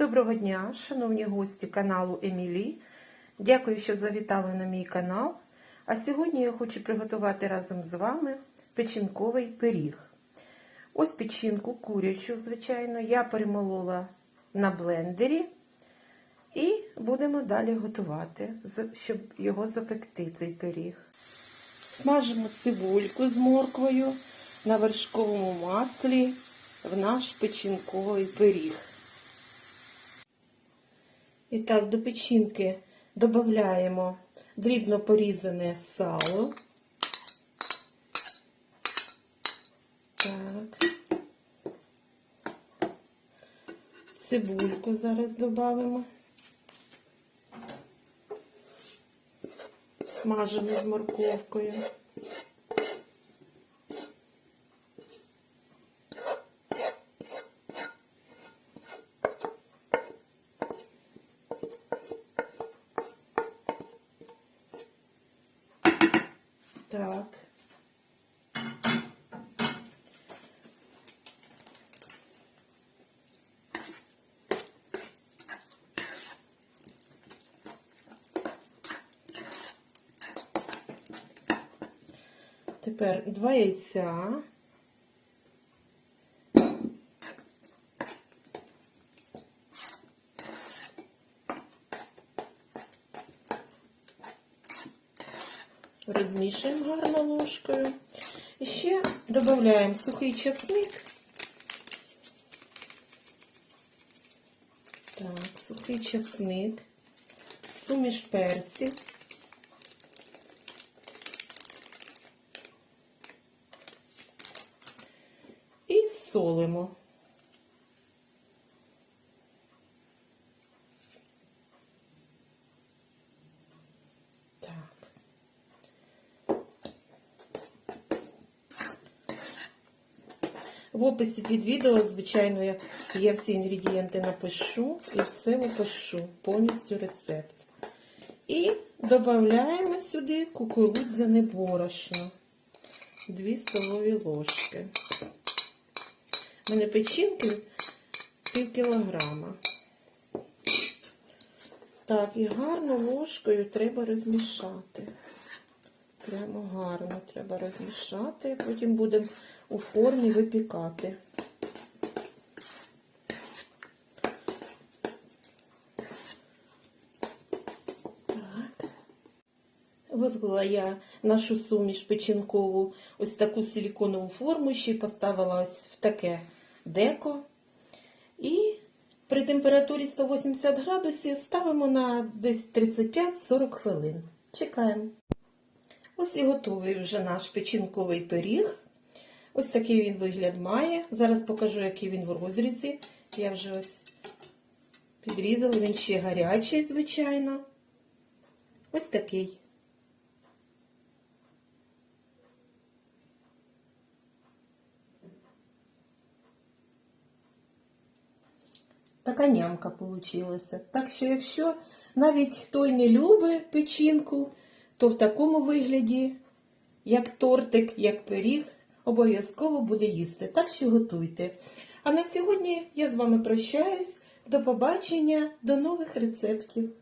Доброго дня, шановні гості каналу Емілі. Дякую, що завітали на мій канал. А сьогодні я хочу приготувати разом з вами печінковий пиріг. Ось печінку курячу, звичайно, я перемолола на блендері. І будемо далі готувати, щоб його запекти, цей пиріг. Смажимо цибульку з морквою на вершковому маслі в наш печінковий пиріг. І так, до печінки додаємо дрібно порізане сало. Так. Цибульку зараз додамо. Смажену з морковкою. Так. Тепер два яйця. Розмішуємо гарно ложкою. І ще додаємо сухий часник. Так, сухий часник, суміш перців. І солимо. В описі під відео, звичайно, я, всі інгредієнти напишу і все опишу, повністю рецепт. І додаємо сюди кукурудзяне борошно. 2 столові ложки. У мене печінки пів кілограма. Так, і гарно ложкою треба розмішати. Прямо гарно треба розмішати, потім будемо у формі випікати. Визвала я нашу суміш печінкову ось таку силіконову форму, ще й поставила ось в таке деко. І при температурі 180 градусів ставимо на десь 35-40 хвилин. Чекаємо. Ось і готовий вже наш печінковий пиріг. Ось такий він вигляд має. Зараз покажу, який він в розрізі. Я вже ось підрізала, він ще гарячий, звичайно. Ось такий. Така нямка получилася. Так що, якщо навіть хто й не любить печінку, то в такому вигляді, як тортик, як пиріг, обов'язково буде їсти. Так що готуйте. А на сьогодні я з вами прощаюсь. До побачення, до нових рецептів.